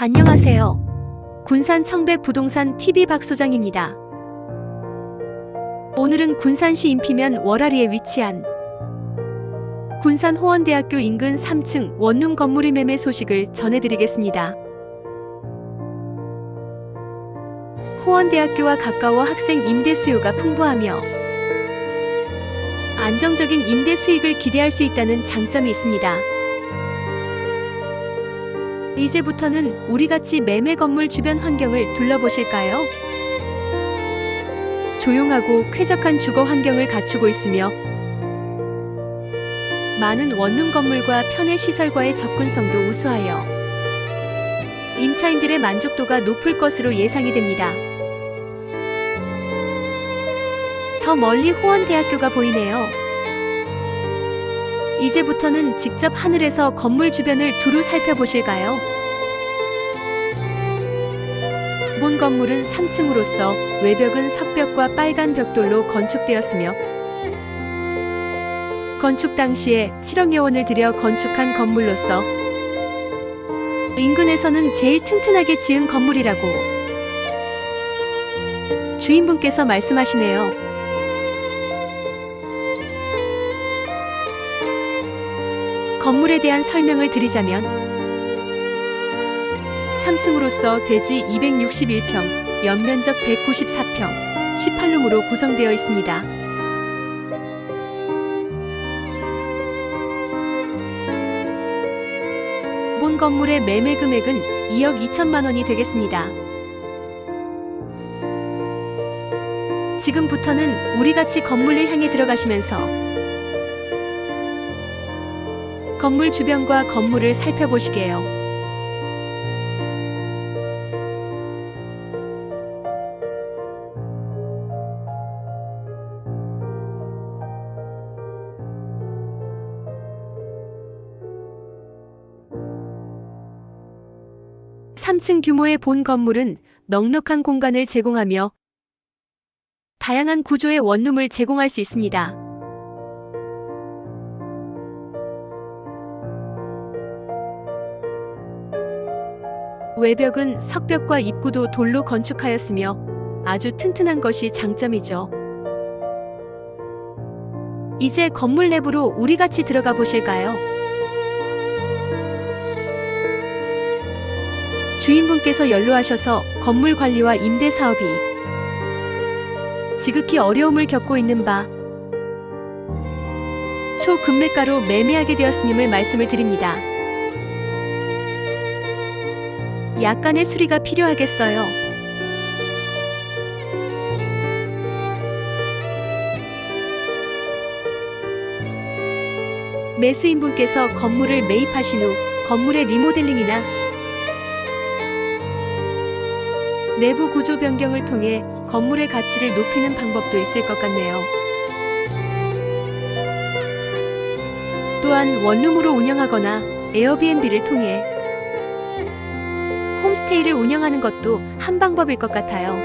안녕하세요. 군산 청백 부동산 TV 박 소장입니다. 오늘은 군산시 인피면 월아리에 위치한 군산 호원대학교 인근 3층 원룸 건물의 매매 소식을 전해드리겠습니다. 호원대학교와 가까워 학생 임대 수요가 풍부하며 안정적인 임대 수익을 기대할 수 있다는 장점이 있습니다. 이제부터는 우리같이 매매 건물 주변 환경을 둘러보실까요? 조용하고 쾌적한 주거 환경을 갖추고 있으며 많은 원룸 건물과 편의 시설과의 접근성도 우수하여 임차인들의 만족도가 높을 것으로 예상이 됩니다. 저 멀리 호원대학교가 보이네요. 이제부터는 직접 하늘에서 건물 주변을 두루 살펴보실까요? 본 건물은 3층으로서 외벽은 석벽과 빨간 벽돌로 건축되었으며 건축 당시에 7억여 원을 들여 건축한 건물로서 인근에서는 제일 튼튼하게 지은 건물이라고 주인분께서 말씀하시네요. 건물에 대한 설명을 드리자면 3층으로서 대지 261평, 연면적 194평, 18룸으로 구성되어 있습니다. 본 건물의 매매 금액은 2억 2천만 원이 되겠습니다. 지금부터는 우리같이 건물을 향해 들어가시면서 건물 주변과 건물을 살펴보시게요. 삼층 규모의 본 건물은 넉넉한 공간을 제공하며 다양한 구조의 원룸을 제공할 수 있습니다. 외벽은 석벽과 입구도 돌로 건축하였으며 아주 튼튼한 것이 장점이죠. 이제 건물 내부로 우리 같이 들어가 보실까요? 주인분께서 연로하셔서 건물 관리와 임대 사업이 지극히 어려움을 겪고 있는 바 초금매가로 매매하게 되었음을 말씀을 드립니다. 약간의 수리가 필요하겠어요. 매수인분께서 건물을 매입하신 후 건물의 리모델링이나 내부 구조 변경을 통해 건물의 가치를 높이는 방법도 있을 것 같네요. 또한 원룸으로 운영하거나 에어비앤비를 통해 홈스테이를 운영하는 것도 한 방법일 것 같아요.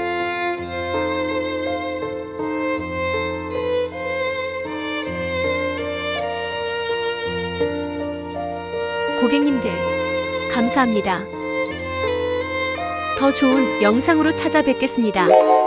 고객님들, 감사합니다. 더 좋은 영상으로 찾아뵙겠습니다.